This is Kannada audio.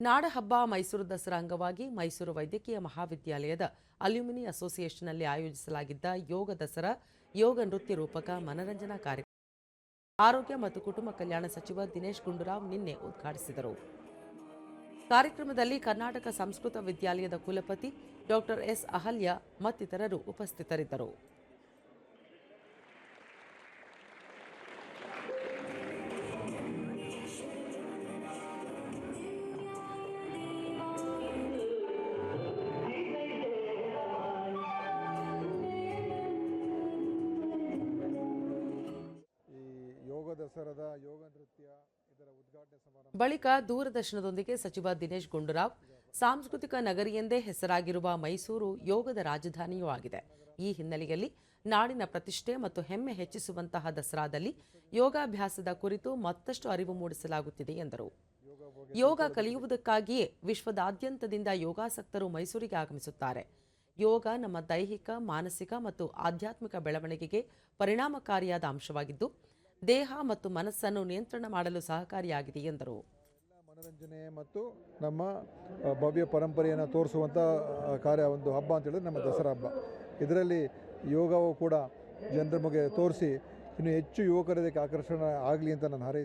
ನಾಡಹಬ್ಬ ಮೈಸೂರು ದಸರಾ ಅಂಗವಾಗಿ ಮೈಸೂರು ವೈದ್ಯಕೀಯ ಮಹಾವಿದ್ಯಾಲಯದ ಅಲ್ಯೂಮಿನಿ ಅಸೋಸಿಯೇಷನ್ನಲ್ಲಿ ಆಯೋಜಿಸಲಾಗಿದ್ದ ಯೋಗ ದಸರಾ ಯೋಗ ನೃತ್ಯ ರೂಪಕ ಮನರಂಜನಾ ಕಾರ್ಯಕ್ರಮ ಆರೋಗ್ಯ ಮತ್ತು ಕುಟುಂಬ ಕಲ್ಯಾಣ ಸಚಿವ ದಿನೇಶ್ ಗುಂಡೂರಾವ್ ನಿನ್ನೆ ಉದ್ಘಾಟಿಸಿದರು. ಕಾರ್ಯಕ್ರಮದಲ್ಲಿ ಕರ್ನಾಟಕ ಸಂಸ್ಕೃತ ವಿದ್ಯಾಲಯದ ಕುಲಪತಿ ಡಾಕ್ಟರ್ ಎಸ್ ಅಹಲ್ಯ ಮತ್ತಿತರರು ಉಪಸ್ಥಿತರಿದ್ದರು. ಬಳಿಕ ದೂರದರ್ಶನದೊಂದಿಗೆ ಸಚಿವ ದಿನೇಶ್ ಗುಂಡೂರಾವ್, ಸಾಂಸ್ಕೃತಿಕ ನಗರಿ ಎಂದೇ ಹೆಸರಾಗಿರುವ ಮೈಸೂರು ಯೋಗದ ರಾಜಧಾನಿಯೂ ಆಗಿದೆ. ಈ ಹಿನ್ನೆಲೆಯಲ್ಲಿ ನಾಡಿನ ಪ್ರತಿಷ್ಠೆ ಮತ್ತು ಹೆಮ್ಮೆ ಹೆಚ್ಚಿಸುವಂತಹ ದಸರಾದಲ್ಲಿ ಯೋಗಾಭ್ಯಾಸದ ಕುರಿತು ಮತ್ತಷ್ಟು ಅರಿವು ಮೂಡಿಸಲಾಗುತ್ತಿದೆ ಎಂದರು. ಯೋಗ ಕಲಿಯುವುದಕ್ಕಾಗಿಯೇ ವಿಶ್ವದಾದ್ಯಂತದಿಂದ ಯೋಗಾಸಕ್ತರು ಮೈಸೂರಿಗೆ ಆಗಮಿಸುತ್ತಾರೆ. ಯೋಗ ನಮ್ಮ ದೈಹಿಕ, ಮಾನಸಿಕ ಮತ್ತು ಆಧ್ಯಾತ್ಮಿಕ ಬೆಳವಣಿಗೆಗೆ ಪರಿಣಾಮಕಾರಿಯಾದ ಅಂಶವಾಗಿದ್ದು ದೇಹ ಮತ್ತು ಮನಸ್ಸನ್ನು ನಿಯಂತ್ರಣ ಮಾಡಲು ಸಹಕಾರಿಯಾಗಿದೆ ಎಂದರು. ಮನೋರಂಜನೆ ಮತ್ತು ನಮ್ಮ ಭವ್ಯ ಪರಂಪರೆಯನ್ನು ತೋರಿಸುವಂಥ ಕಾರ್ಯ ಒಂದು ಹಬ್ಬ ಅಂತ ಹೇಳಿದ್ರೆ ನಮ್ಮ ದಸರಾ ಹಬ್ಬ. ಇದರಲ್ಲಿ ಯೋಗವು ಕೂಡ ಜನರ ಬಗ್ಗೆ ತೋರಿಸಿ ಇನ್ನು ಹೆಚ್ಚು ಯುವಕರ ಆಕರ್ಷಣೆ ಆಗಲಿ ಅಂತ ನಾನು ಹಾರೈಸಿ